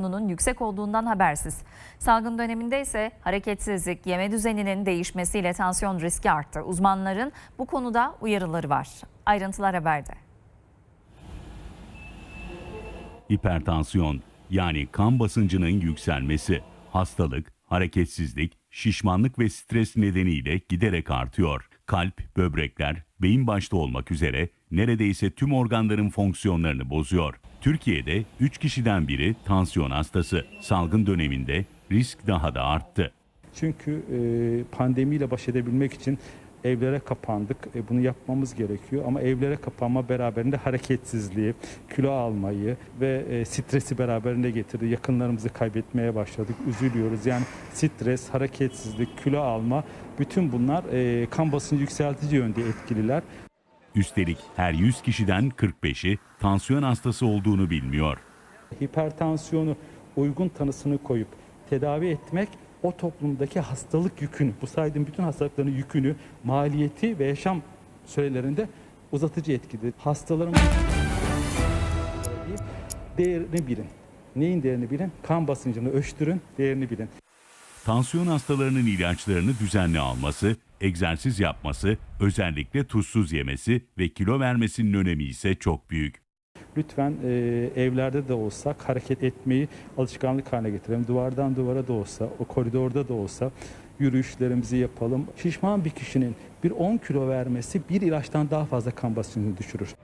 Bunun yüksek olduğundan habersiz. Salgın döneminde ise hareketsizlik, yeme düzeninin değişmesiyle tansiyon riski arttı. Uzmanların bu konuda uyarıları var. Ayrıntılar haberde. Hipertansiyon yani kan basıncının yükselmesi, hastalık, hareketsizlik, şişmanlık ve stres nedeniyle giderek artıyor. Kalp, böbrekler, beyin başta olmak üzere neredeyse tüm organların fonksiyonlarını bozuyor. Türkiye'de 3 kişiden biri tansiyon hastası. Salgın döneminde risk daha da arttı. Çünkü e, pandemiyle baş edebilmek için evlere kapandık. E, bunu yapmamız gerekiyor ama evlere kapanma beraberinde hareketsizliği, kilo almayı ve e, stresi beraberinde getirdi. Yakınlarımızı kaybetmeye başladık. Üzülüyoruz. Yani stres, hareketsizlik, kilo alma bütün bunlar e, kan basıncı yükseltici yönde etkililer. Üstelik her 100 kişiden 45'i tansiyon hastası olduğunu bilmiyor. hipertansiyonu uygun tanısını koyup tedavi etmek o toplumdaki hastalık yükünü, bu saydığım bütün hastalıkların yükünü, maliyeti ve yaşam sürelerinde uzatıcı etkili. Hastaların değerini bilin. Neyin değerini bilin? Kan basıncını ölçtürün, değerini bilin. Tansiyon hastalarının ilaçlarını düzenli alması, egzersiz yapması, özellikle tuzsuz yemesi ve kilo vermesinin önemi ise çok büyük. Lütfen e, evlerde de olsak hareket etmeyi alışkanlık haline getirelim. Duvardan duvara da olsa, o koridorda da olsa yürüyüşlerimizi yapalım. Şişman bir kişinin bir 10 kilo vermesi bir ilaçtan daha fazla kan basıncını düşürür.